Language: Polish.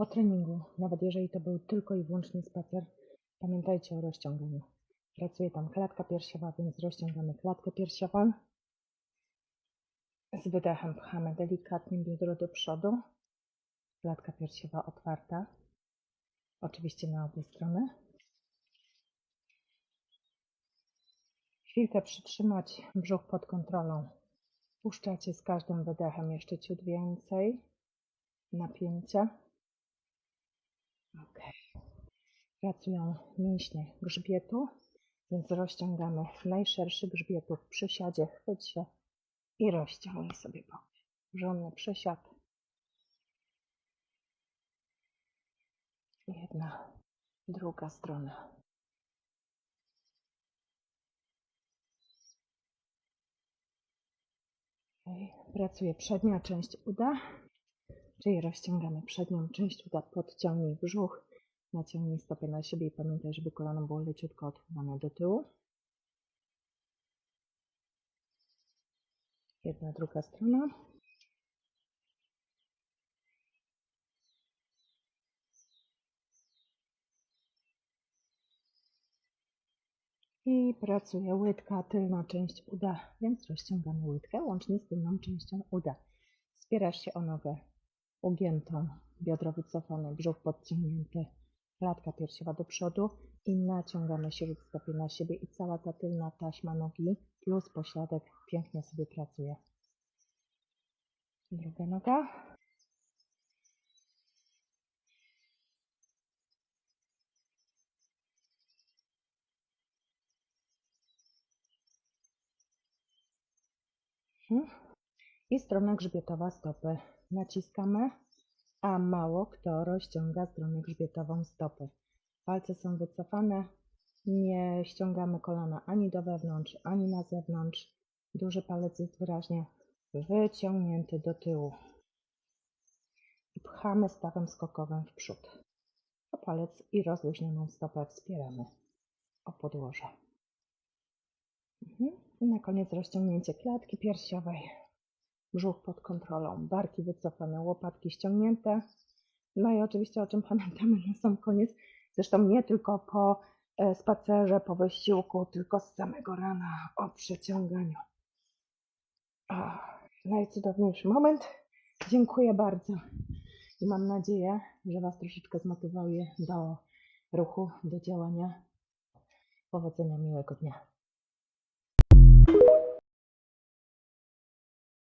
po treningu, nawet jeżeli to był tylko i wyłącznie spacer, pamiętajcie o rozciąganiu. Pracuje tam klatka piersiowa, więc rozciągamy klatkę piersiową. Z wydechem pchamy delikatnie biodro do przodu. Klatka piersiowa otwarta. Oczywiście na obie strony. Chwilkę przytrzymać brzuch pod kontrolą. Puszczacie z każdym wydechem jeszcze ciut więcej. Napięcia. Ok. Pracują mięśnie grzbietu, więc rozciągamy najszerszy grzbietu w przysiadzie. Chwyć się i rozciągnij sobie boki. Żonny przysiad. Jedna, druga strona. Pracuje przednia część uda, czyli rozciągamy przednią część uda, podciągnij brzuch, naciągnij stopę na siebie i pamiętaj, żeby kolano było leciutko odchylone do tyłu. Jedna, druga strona. I pracuje łydka, tylna część uda, więc rozciągamy łydkę łącznie z tylną częścią uda. Wspierasz się o nogę ugiętą, biodro wycofane, brzuch podciągnięty, klatka piersiowa do przodu i naciągamy śród stopy na siebie i cała ta tylna taśma nogi plus pośladek pięknie sobie pracuje. Druga noga. Mhm. I strona grzbietowa stopy. Naciskamy, a mało kto rozciąga stronę grzbietową stopy. Palce są wycofane, nie ściągamy kolana ani do wewnątrz, ani na zewnątrz. Duży palec jest wyraźnie wyciągnięty do tyłu. I pchamy stawem skokowym w przód. O palec i rozluźnioną stopę wspieramy o podłoże. Mhm. I na koniec rozciągnięcie klatki piersiowej. Brzuch pod kontrolą, barki wycofane, łopatki ściągnięte. No i oczywiście o czym pamiętamy na sam koniec, zresztą nie tylko po e, spacerze, po wysiłku, tylko z samego rana o przeciąganiu. Najcudowniejszy moment. Dziękuję bardzo i mam nadzieję, że Was troszeczkę zmotywuje do ruchu, do działania. Powodzenia, miłego dnia.